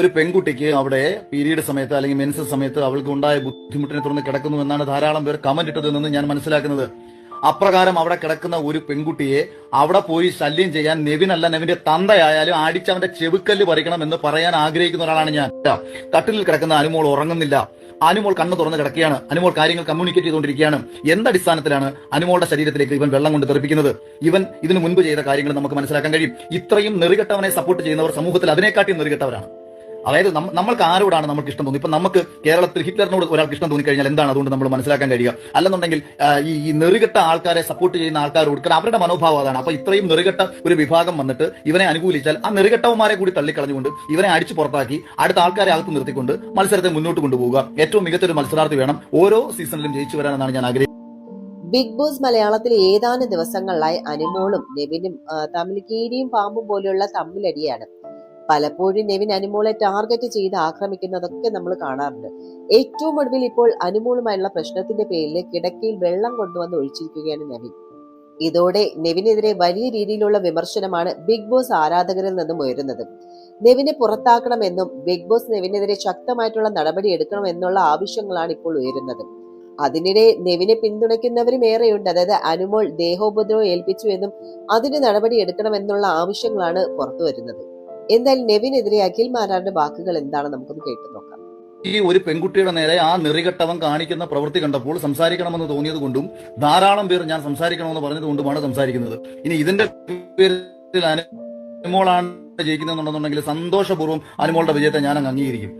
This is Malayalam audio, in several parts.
ഒരു പെൺകുട്ടിക്ക് അവിടെ പീരീഡ് സമയത്ത് അല്ലെങ്കിൽ മെൻസസ് സമയത്ത് അവൾക്ക് ഉണ്ടായ ബുദ്ധിമുട്ടിനെ തുടർന്ന് കിടക്കുന്നു എന്നാണ് ധാരാളം പേർ കമന്റ് ഇട്ടതിൽ നിന്ന് ഞാൻ മനസ്സിലാക്കുന്നത്. അപ്രകാരം അവിടെ കിടക്കുന്ന ഒരു പെൺകുട്ടിയെ അവിടെ പോയി ശല്യം ചെയ്യാൻ നെവിൻ അല്ല നെവിന്റെ തന്തയായാലും അടിച്ചവന്റെ ചെവിക്കല്ല് പറിക്കണം എന്ന് പറയാൻ ആഗ്രഹിക്കുന്ന ഒരാളാണ് ഞാൻ. കട്ടിലിൽ കിടക്കുന്ന അനുമോൾ ഉറങ്ങുന്നില്ല. അനുമോൾ കണ്ണ് തുറന്ന് കിടക്കുകയാണ്. അനുമോൾ കാര്യങ്ങൾ കമ്മ്യൂണിക്കേറ്റ് ചെയ്തുകൊണ്ടിരിക്കുകയാണ്. എന്തടിസ്ഥാനത്തിലാണ് അനുമോളുടെ ശരീരത്തിലേക്ക് ഇവൻ വെള്ളം കൊണ്ട് തെറിപ്പിക്കുന്നത്? ഇവൻ ഇതിനു മുൻപ് ചെയ്ത കാര്യങ്ങൾ നമുക്ക് മനസ്സിലാക്കാൻ കഴിയും. ഇത്രയും നെറികെട്ടവനെ സപ്പോർട്ട് ചെയ്യുന്നവർ സമൂഹത്തിൽ അതിനെക്കാട്ടി നെറികെട്ടവരാണ്. അതായത് നമ്മ- നമ്മൾക്ക് ആരോടാണ് നമുക്ക് ഇഷ്ടം തോന്നുന്നത് ഇപ്പൊ നമുക്ക് കേരളത്തിൽ ഹിറ്റ്ലറിനോട് ഒരാൾക്ക് ഇഷ്ടം തോന്നി കഴിഞ്ഞാൽ എന്താണ് അതുകൊണ്ട് നമ്മൾ മനസ്സിലാക്കാൻ കഴിയുക? അല്ലെന്നുണ്ടെങ്കിൽ ഈ നെറുകെട്ട ആൾക്കാരെ സപ്പോർട്ട് ചെയ്യുന്ന ആൾക്കാരോട് കാരണം അവരുടെ മനോഭാവം അതാണ്. അപ്പൊ ഇത്രയും നെറുകെട്ട ഒരു വിഭാഗം വന്നിട്ട് ഇവനെ അനുകൂലിച്ചാൽ ആ നെറുകെട്ടവന്മാരെ കൂടി തള്ളിക്കളഞ്ഞുകൊണ്ട് ഇവനെ അടിച്ചു പുറത്താക്കി അടുത്ത ആൾക്കാരെ അകത്ത് നിർത്തിക്കൊണ്ട് മത്സരത്തെ മുന്നോട്ട് കൊണ്ടുപോകുക ഏറ്റവും മികച്ചൊരു മത്സരാർത്ഥി വേണം ഓരോ സീസണിലും ജയിച്ചു വരാനെന്നാണ് ഞാൻ ആഗ്രഹിക്കുന്നത്. ബിഗ് ബോസ് മലയാളത്തിൽ ഏതാനും ദിവസങ്ങളിലായി അനുമോളും നെവിനും തമ്മിൽ കീരിയും പാമ്പും പോലെയുള്ള തമ്മിലടിയാണ്. പലപ്പോഴും നെവിൻ അനുമോളെ ടാർഗറ്റ് ചെയ്ത് ആക്രമിക്കുന്നതൊക്കെ നമ്മൾ കാണാറുണ്ട്. ഏറ്റവും ഒടുവിൽ ഇപ്പോൾ അനുമോളുമായുള്ള പ്രശ്നത്തിന്റെ പേരിൽ കിടക്കയിൽ വെള്ളം കൊണ്ടുവന്ന് ഒഴിച്ചിരിക്കുകയാണ് നെവിൻ. ഇതോടെ നെവിനെതിരെ വലിയ രീതിയിലുള്ള വിമർശനമാണ് ബിഗ് ബോസ് ആരാധകരിൽ നിന്നും ഉയരുന്നത്. നെവിനെ പുറത്താക്കണമെന്നും ബിഗ് ബോസ് നെവിനെതിരെ ശക്തമായിട്ടുള്ള നടപടി എടുക്കണമെന്നുള്ള ആവശ്യങ്ങളാണ് ഇപ്പോൾ ഉയരുന്നത്. അതിനിടെ നെവിനെ പിന്തുണയ്ക്കുന്നവരും ഏറെയുണ്ട്. അതായത് അനുമോൾ ദേഹോപദ്രവം ഏൽപ്പിച്ചു എന്നും അതിന് നടപടി എടുക്കണമെന്നുള്ള ആവശ്യങ്ങളാണ് പുറത്തു നെവിൻ നെവിനെതിരെ അഖിൽ മാരാരുടെ വാക്കുകൾ എന്താണ് നമുക്കൊന്ന് കേട്ടു നോക്കാം. ഈ ഒരു പെൺകുട്ടിയുടെ നേരെ ആ നെറികെട്ടവൻ കാണിക്കുന്ന പ്രവൃത്തി കണ്ടപ്പോൾ സംസാരിക്കണമെന്ന് തോന്നിയത് കൊണ്ടും ധാരാളം പേർ ഞാൻ സംസാരിക്കണമെന്ന് പറഞ്ഞത് കൊണ്ടുമാണ് സംസാരിക്കുന്നത്. ഇനി ഇതിന്റെ പേരിൽ അനുമോളാണ് ജയിക്കുന്നതെന്നുണ്ടെന്നുണ്ടെങ്കിൽ സന്തോഷപൂർവം അനുമോളുടെ വിജയത്തെ ഞാൻ അങ്ങ് അംഗീകരിക്കും.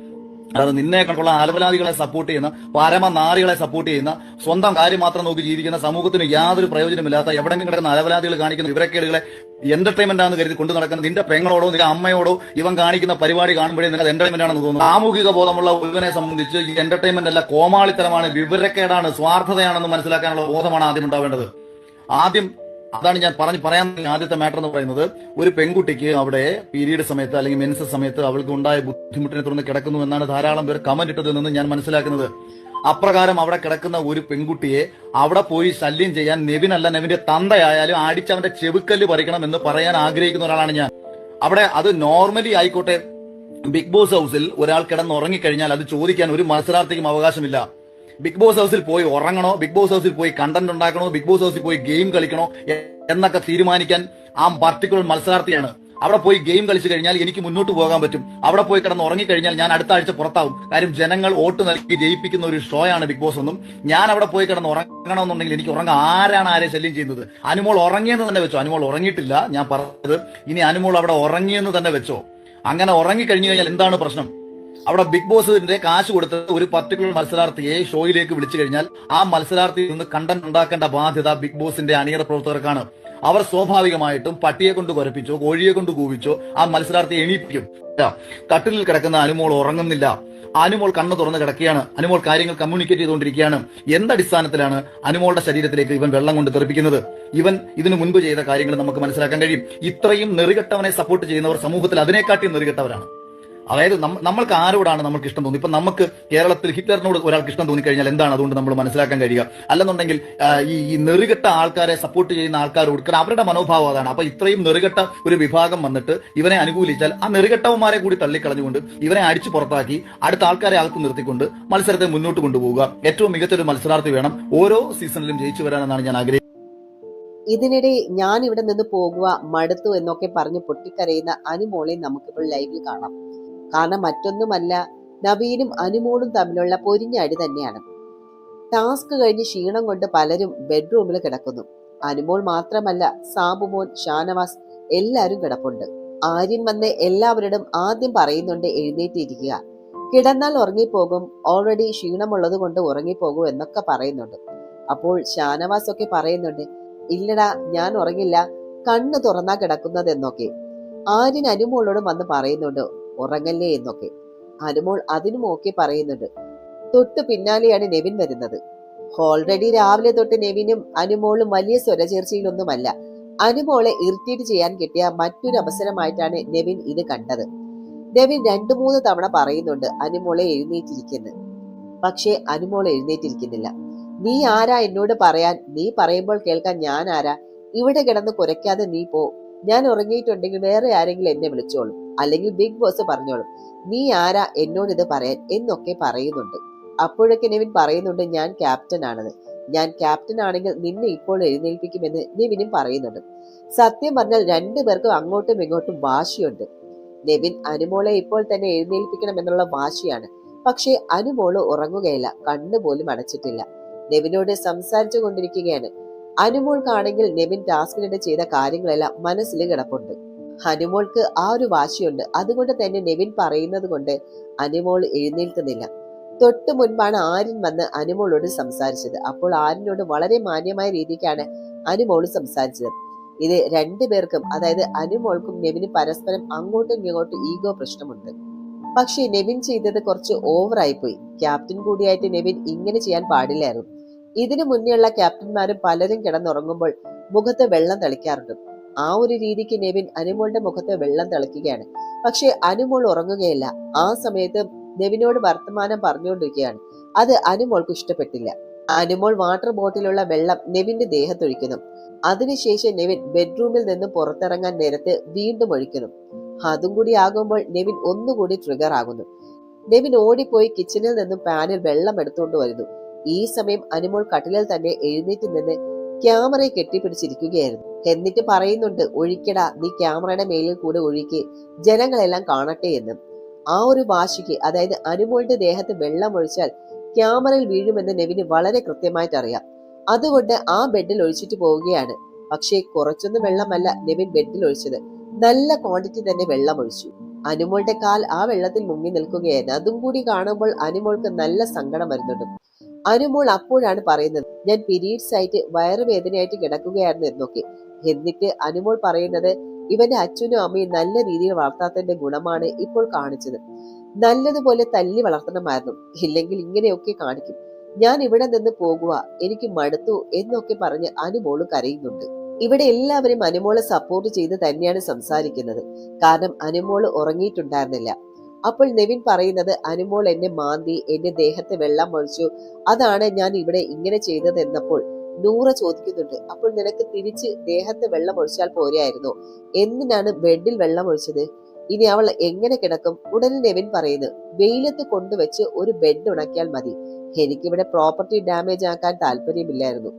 അതായത് നിന്നെ കണ്ടുള്ള അലവലാദികളെ സപ്പോർട്ട് ചെയ്യുന്ന പരമനാരികളെ സപ്പോർട്ട് ചെയ്യുന്ന സ്വന്തം കാര്യം മാത്രം നോക്കി ജീവിക്കുന്ന സമൂഹത്തിന് യാതൊരു പ്രയോജനമില്ലാത്ത എവിടെങ്കിലും കിടക്കുന്ന അലവലാദികൾ കാണിക്കുന്ന വിവരക്കേടുകളെ എന്റർടൈൻമെന്റ് ആണെന്ന് കരുതി കൊണ്ടു നടക്കുന്നത് നിന്റെ പെങ്ങളോടോ നിന്റെ അമ്മയോടോ ഇവൻ കാണിക്കുന്ന പരിപാടി കാണുമ്പോഴേ നിനക്ക് എന്റർടൈൻമെന്റ് ആണെന്ന് തോന്നുന്നു. സാമൂഹിക ബോധമുള്ള ഒരുവനെ സംബന്ധിച്ച് ഈ എന്റർടൈൻമെന്റ് അല്ല കോമാളിത്തരമാണ് വിവരക്കേടാണ് സ്വാർത്ഥതയാണെന്ന് മനസ്സിലാക്കാനുള്ള ബോധമാണ് ആദ്യം ഉണ്ടാവേണ്ടത്. ആദ്യം അതാണ് ഞാൻ പറഞ്ഞു പറയാൻ ആദ്യത്തെ മാറ്റർ എന്ന് പറയുന്നത്. ഒരു പെൺകുട്ടിക്ക് അവിടെ പീരീഡ് സമയത്ത് അല്ലെങ്കിൽ മെൻസ് സമയത്ത് അവൾക്ക് ഉണ്ടായ ബുദ്ധിമുട്ടിനെ തുടർന്ന് കിടക്കുന്നു എന്നാണ് ധാരാളം പേർ കമന്റ് ഇട്ടത് നിന്ന് ഞാൻ മനസ്സിലാക്കുന്നത്. അപ്രകാരം അവിടെ കിടക്കുന്ന ഒരു പെൺകുട്ടിയെ അവിടെ പോയി ശല്യം ചെയ്യാൻ നെവിനല്ല നെവിന്റെ തന്തയായാലും അടിച്ചവന്റെ ചെവിക്കല്ല് പറിക്കണം എന്ന് പറയാൻ ആഗ്രഹിക്കുന്ന ഒരാളാണ് ഞാൻ. അവിടെ അത് നോർമലി ആയിക്കോട്ടെ ബിഗ് ബോസ് ഹൗസിൽ ഒരാൾ കിടന്ന് ഉറങ്ങിക്കഴിഞ്ഞാൽ അത് ചോദിക്കാൻ ഒരു മത്സരാർത്ഥിക്കും അവകാശമില്ല. ബിഗ് ബോസ് ഹൗസിൽ പോയി ഉറങ്ങണോ ബിഗ് ബോസ് ഹൗസിൽ പോയി കണ്ടന്റ് ഉണ്ടാക്കണോ ബിഗ് ബോസ് ഹൗസിൽ പോയി ഗെയിം കളിക്കണോ എന്നൊക്കെ തീരുമാനിക്കാൻ ആ പർട്ടിക്കുലർ മത്സരാർത്ഥിയാണ്. അവിടെ പോയി ഗെയിം കളിച്ചു കഴിഞ്ഞാൽ എനിക്ക് മുന്നോട്ട് പോകാൻ പറ്റും. അവിടെ പോയി കിടന്ന് ഉറങ്ങിക്കഴിഞ്ഞാൽ ഞാൻ അടുത്ത ആഴ്ച പുറത്താവും. കാര്യം ജനങ്ങൾ വോട്ട് നൽകി ജയിപ്പിക്കുന്ന ഒരു ഷോ ആണ് ബിഗ് ബോസ് ഒന്നും ഞാൻ അവിടെ പോയി കിടന്ന് ഉറങ്ങണമെന്നുണ്ടെങ്കിൽ എനിക്ക് ഉറങ്ങാൻ ആരാണ് ആരെ ശല്യം ചെയ്യുന്നത്? അനുമോൾ ഉറങ്ങിയെന്ന് തന്നെ വെച്ചോ? അനുമോൾ ഉറങ്ങിയിട്ടില്ല ഞാൻ പറഞ്ഞത് ഇനി അനുമോൾ അവിടെ ഉറങ്ങിയെന്ന് തന്നെ വെച്ചോ? അങ്ങനെ ഉറങ്ങിക്കഴിഞ്ഞു കഴിഞ്ഞാൽ എന്താണ് പ്രശ്നം? അവിടെ ബിഗ് ബോസിന്റെ കാശ് കൊടുത്ത് ഒരു പർട്ടിക്കുലർ മത്സരാർത്ഥിയെ ഷോയിലേക്ക് വിളിച്ചു കഴിഞ്ഞാൽ ആ മത്സരാർത്ഥിയിൽ നിന്ന് കണ്ടന്റ് ഉണ്ടാക്കേണ്ട ബാധ്യത ബിഗ് ബോസിന്റെ അണിയറ പ്രവർത്തകർക്കാണ്. അവർ സ്വാഭാവികമായിട്ടും പട്ടിയെ കൊണ്ട് കുരപ്പിച്ചോ കോഴിയെ കൊണ്ട് കൂവിച്ചോ ആ മത്സരാർത്ഥി എണീപ്പിക്കും. കട്ടിലിൽ കിടക്കുന്ന അനുമോൾ ഉറങ്ങുന്നില്ല. അനുമോൾ കണ്ണ് തുറന്ന് കിടക്കുകയാണ്. അനുമോൾ കാര്യങ്ങൾ കമ്മ്യൂണിക്കേറ്റ് ചെയ്തുകൊണ്ടിരിക്കുകയാണ്. എന്തടിസ്ഥാനത്തിലാണ് അനുമോളുടെ ശരീരത്തിലേക്ക് ഇവൻ വെള്ളം കൊണ്ട് തെറിപ്പിക്കുന്നത്? ഇവൻ ഇതിനു മുൻപ് ചെയ്ത കാര്യങ്ങൾ നമുക്ക് മനസ്സിലാക്കാൻ കഴിയും. ഇത്രയും നെറികെട്ടവനെ സപ്പോർട്ട് ചെയ്യുന്നവർ സമൂഹത്തിൽ അതിനെക്കാട്ടി നെറികെട്ടവരാണ്. അതായത് നമ്മ- നമ്മൾക്ക് ആരോടാണ് നമുക്ക് ഇഷ്ടം തോന്നി ഇപ്പൊ നമുക്ക് കേരളത്തിൽ ഹിറ്റ്ലറിനോട് ഒരാൾക്ക് ഇഷ്ടം തോന്നി കഴിഞ്ഞാൽ എന്താണ് അതുകൊണ്ട് നമ്മൾ മനസ്സിലാക്കാൻ കഴിയുക? അല്ലെന്നുണ്ടെങ്കിൽ ഈ ഈ നെറുകെട്ട ആൾക്കാരെ സപ്പോർട്ട് ചെയ്യുന്ന ആൾക്കാരോട് കാരണം അവരുടെ മനോഭാവം അതാണ്. അപ്പൊ ഇത്രയും നെറുകെട്ട ഒരു വിഭാഗം വന്നിട്ട് ഇവനെ അനുകൂലിച്ചാൽ ആ നെറുകെട്ടവന്മാരെ കൂടി തള്ളിക്കളഞ്ഞുകൊണ്ട് ഇവനെ അടിച്ചു പുറത്താക്കി അടുത്ത ആൾക്കാരെ അകത്ത് നിർത്തിക്കൊണ്ട് മത്സരത്തെ മുന്നോട്ട് കൊണ്ടുപോകുക ഏറ്റവും മികച്ചൊരു മത്സരാർത്ഥി വേണം ഓരോ സീസണിലും ജയിച്ചു വരാനെന്നാണ് ഞാൻ ആഗ്രഹിക്കുന്നത് ഇതിനിടെ ഞാൻ ഇവിടെ നിന്ന് പോകുക മടുത്തു എന്നൊക്കെ പറഞ്ഞ് പൊട്ടിക്കരയുന്ന അനുമോളെ നമുക്കിപ്പോൾ ലൈവിൽ കാണാം. കാരണം മറ്റൊന്നുമല്ല നവീനും അനുമോളും തമ്മിലുള്ള പൊരിഞ്ഞ അടി തന്നെയാണ്. ടാസ്ക് കഴിഞ്ഞ് ക്ഷീണം കൊണ്ട് പലരും ബെഡ്റൂമിൽ കിടക്കുന്നു. അനുമോൾ മാത്രമല്ല സാബുമോൻ ഷാനവാസ് എല്ലാവരും കിടപ്പുണ്ട്. ആര്യൻ വന്ന് എല്ലാവരോടും ആദ്യം പറയുന്നുണ്ട് എഴുന്നേറ്റിരിക്കുക. കിടന്നാൽ ഉറങ്ങിപ്പോകും ഓൾറെഡി ക്ഷീണമുള്ളത് കൊണ്ട് ഉറങ്ങിപ്പോകും എന്നൊക്കെ പറയുന്നുണ്ട്. അപ്പോൾ ഷാനവാസ് ഒക്കെ പറയുന്നുണ്ട് ഇല്ലടാ ഞാൻ ഉറങ്ങില്ല കണ്ണ് തുറന്നാ കിടക്കുന്നത് എന്നൊക്കെ ആര്യൻ അനുമോളോട് വന്ന് പറയുന്നുണ്ട് ഉറങ്ങല്ലേ എന്നൊക്കെ. അനുമോൾ അതിനും ഓക്കെ പറയുന്നുണ്ട്. തൊട്ട് പിന്നാലെയാണ് നെവിൻ വരുന്നത്. ഓൾറെഡി രാവിലെ തൊട്ട് നെവിനും അനുമോളും വലിയ സ്വരചേർച്ചയിലൊന്നുമല്ല. അനുമോളെ ഇറിറ്റേറ്റ് ചെയ്യാൻ കിട്ടിയ മറ്റൊരു അവസരമായിട്ടാണ് നെവിൻ ഇത് കണ്ടത്. നെവിൻ രണ്ടു മൂന്ന് തവണ പറയുന്നുണ്ട് അനുമോളെ എഴുന്നേറ്റിരിക്കുന്നു. പക്ഷേ അനുമോൾ എഴുന്നേറ്റിരിക്കുന്നില്ല. നീ ആരാ എന്നോട് പറയാൻ? നീ പറയുമ്പോൾ കേൾക്കാൻ ഞാൻ ആരാ? ഇവിടെ കിടന്ന് കുരയ്ക്കാതെ നീ പോ. ഞാൻ ഉറങ്ങിയിട്ടുണ്ടെങ്കിൽ വേറെ ആരെങ്കിലും എന്നെ വിളിച്ചോളും. അല്ലെങ്കിൽ ബിഗ് ബോസ് പറഞ്ഞോളും. നീ ആരാ എന്നോട് ഇത് പറയാൻ? എന്നൊക്കെ പറയുന്നുണ്ട്. അപ്പോഴൊക്കെ നിവിൻ പറയുന്നുണ്ട് ഞാൻ ക്യാപ്റ്റൻ ആണെന്ന്. ഞാൻ ക്യാപ്റ്റൻ ആണെങ്കിൽ നിന്നെ ഇപ്പോൾ എഴുന്നേൽപ്പിക്കുമെന്ന് നിവിനും പറയുന്നുണ്ട്. സത്യം പറഞ്ഞാൽ രണ്ടു പേർക്കും അങ്ങോട്ടും ഇങ്ങോട്ടും വാശിയുണ്ട്. നെവിൻ അനുമോളെ ഇപ്പോൾ തന്നെ എഴുന്നേൽപ്പിക്കണം എന്നുള്ള വാശിയാണ്. പക്ഷേ അനുമോൾ ഉറങ്ങുകയില്ല. കണ്ണുപോലും അടച്ചിട്ടില്ല. നെവിനോട് സംസാരിച്ചു കൊണ്ടിരിക്കുകയാണ്. അനുമോൾക്കാണെങ്കിൽ നെവിൻ ടാസ്കിനിടെ ചെയ്ത കാര്യങ്ങളെല്ലാം മനസ്സിൽ കിടപ്പുണ്ട്. അനുമോൾക്ക് ആ ഒരു വാശിയുണ്ട്. അതുകൊണ്ട് തന്നെ നെവിൻ പറയുന്നത് കൊണ്ട് അനുമോൾ എഴുന്നേൽക്കുന്നില്ല. തൊട്ടു മുൻപാണ് ആര്യൻ വന്ന് അനുമോളോട് സംസാരിച്ചത്. അപ്പോൾ ആര്യനോട് വളരെ മാന്യമായ രീതിക്കാണ് അനുമോൾ സംസാരിച്ചത്. ഇത് രണ്ടുപേർക്കും അതായത് അനുമോൾക്കും നെവിനും പരസ്പരം അങ്ങോട്ടും ഇങ്ങോട്ടും ഈഗോ പ്രശ്നമുണ്ട്. പക്ഷേ നെവിൻ ചെയ്തത് കുറച്ച് ഓവറായി പോയി ക്യാപ്റ്റൻ കൂടിയായിട്ട് നെവിൻ ഇങ്ങനെ ചെയ്യാൻ പാടില്ലായിരുന്നു. ഇതിനു മുന്നേയുള്ള ക്യാപ്റ്റന്മാരും പലരും കിടന്നുറങ്ങുമ്പോൾ മുഖത്ത് വെള്ളം തളിക്കാറുണ്ട്. ആ ഒരു രീതിക്ക് നെവിൻ അനുമോളുടെ മുഖത്ത് വെള്ളം തളിക്കുകയാണ് പക്ഷെ അനുമോൾ ഉറങ്ങുകയില്ല. ആ സമയത്ത് നെവിനോട് വർത്തമാനം പറഞ്ഞുകൊണ്ടിരിക്കുകയാണ്. അത് അനുമോൾക്ക് ഇഷ്ടപ്പെട്ടില്ല. അനുമോൾ വാട്ടർ ബോട്ടിലുള്ള വെള്ളം നെവിന്റെ ദേഹത്തൊഴിക്കുന്നു. അതിനുശേഷം നെവിൻ ബെഡ്റൂമിൽ നിന്ന് പുറത്തിറങ്ങാൻ നേരത്തെ വീണ്ടും ഒഴിക്കുന്നു. അതും കൂടി ആകുമ്പോൾ നെവിൻ ഒന്നുകൂടി ട്രിഗർ ആകുന്നു. നെവിൻ ഓടിപ്പോയി കിച്ചണിൽ നിന്നും പാനിൽ വെള്ളം എടുത്തുകൊണ്ട് വരുന്നു. ഈ സമയം അനുമോൾ കട്ടിലിൽ തന്നെ എഴുന്നേറ്റ് നിന്ന് ക്യാമറയെ കെട്ടിപ്പിടിച്ചിരിക്കുകയായിരുന്നു. എന്നിട്ട് പറയുന്നുണ്ട് ഒഴിക്കടാ നീ ക്യാമറയുടെ മേലിൽ കൂടെ ഒഴുക്കി ജനങ്ങളെല്ലാം കാണട്ടെ എന്നും. ആ ഒരു വാശിക്ക് അതായത് അനുമോളുടെ ദേഹത്ത് വെള്ളം ഒഴിച്ചാൽ ക്യാമറയിൽ വീഴുമെന്ന് നെവിന് വളരെ കൃത്യമായിട്ട് അറിയാം. അതുകൊണ്ട് ആ ബെഡിൽ ഒഴിച്ചിട്ട് പോവുകയാണ്. പക്ഷേ കുറച്ചൊന്നും വെള്ളമല്ല നെവിൻ ബെഡിൽ ഒഴിച്ചത്. നല്ല ക്വാണ്ടിറ്റി തന്നെ വെള്ളം ഒഴിച്ചു. അനുമോളുടെ കാൽ ആ വെള്ളത്തിൽ മുങ്ങി നിൽക്കുകയായിരുന്നു. അതും കൂടി കാണുമ്പോൾ അനുമോൾക്ക് നല്ല സങ്കടം വരുന്നുണ്ട്. അനുമോൾ അപ്പോഴാണ് പറയുന്നത് ഞാൻ പീരീഡ്സ് ആയിട്ട് വയറുവേദനയായിട്ട് കിടക്കുകയായിരുന്നു എന്നൊക്കെ. എന്നിട്ട് അനുമോൾ പറയുന്നത് ഇവന്റെ അച്ഛനും അമ്മയും നല്ല രീതിയിൽ വളർത്താത്തതിന്റെ ഗുണമാണ് ഇപ്പോൾ കാണിച്ചത്. നല്ലതുപോലെ തല്ലി വളർത്തണമായിരുന്നു. ഇല്ലെങ്കിൽ ഇങ്ങനെയൊക്കെ കാണിക്കും. ഞാൻ ഇവിടെ നിന്ന് പോകുക എനിക്ക് മടുത്തു എന്നൊക്കെ പറഞ്ഞ് അനുമോൾ കരയുന്നുണ്ട്. ഇവിടെ എല്ലാവരും അനുമോളെ സപ്പോർട്ട് ചെയ്ത് തന്നെയാണ് സംസാരിക്കുന്നത്. കാരണം അനുമോൾ ഉറങ്ങിയിട്ടുണ്ടായിരുന്നില്ല. അപ്പോൾ നെവിൻ പറയുന്നത് അനുമോൾ എന്നെ മാന്തി എന്റെ ദേഹത്തെ വെള്ളം ഒഴിച്ചു. അതാണ് ഞാൻ ഇവിടെ ഇങ്ങനെ ചെയ്തത് എന്നപ്പോൾ നൂറ ചോദിക്കുന്നുണ്ട്. അപ്പോൾ നിനക്ക് തിരിച്ച് ദേഹത്ത് വെള്ളം ഒഴിച്ചാൽ പോരായിരുന്നു എന്തിനാണ് ബെഡിൽ വെള്ളം ഒഴിച്ചത്? ഇനി അവൾ എങ്ങനെ കിടക്കും? ഉടനെ നെവിൻ പറയുന്നു വെയിലത്ത് കൊണ്ടുവച്ച് ഒരു ബെഡ് ഉണക്കിയാൽ മതി. എനിക്കിവിടെ പ്രോപ്പർട്ടി ഡാമേജ് ആക്കാൻ താല്പര്യമില്ലായിരുന്നു.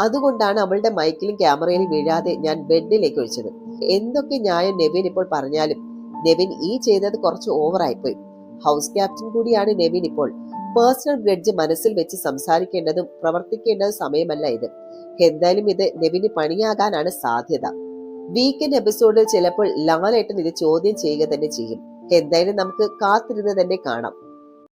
അതുകൊണ്ടാണ് അവളുടെ മൈക്കിലും ക്യാമറയിലും വീഴാതെ ഞാൻ ബെഡിലേക്ക് ഒഴിച്ചത്. എന്തൊക്കെ ന്യായം നെവിൻ ഇപ്പോൾ പറഞ്ഞാലും നെവിൻ ഈ ചെയ്തത് കുറച്ച് ഓവറായിപ്പോയി ഹൗസ് ക്യാപ്റ്റൻ കൂടിയാണ് നെവിൻ ഇപ്പോൾ. പേഴ്സണൽ ഗ്രഡ്ജ് മനസ്സിൽ വെച്ച് സംസാരിക്കേണ്ടതും പ്രവർത്തിക്കേണ്ടതും സമയമല്ല ഇത്. എന്തായാലും ഇത് നെവിന് പണിയാകാനാണ് സാധ്യത. വീക്കെൻഡ് എപ്പിസോഡിൽ ചിലപ്പോൾ ലാലേട്ടൻ ഇത് ചോദ്യം ചെയ്യുക തന്നെ ചെയ്യും. എന്തായാലും നമുക്ക് കാത്തിരുന്ന് തന്നെ കാണാം.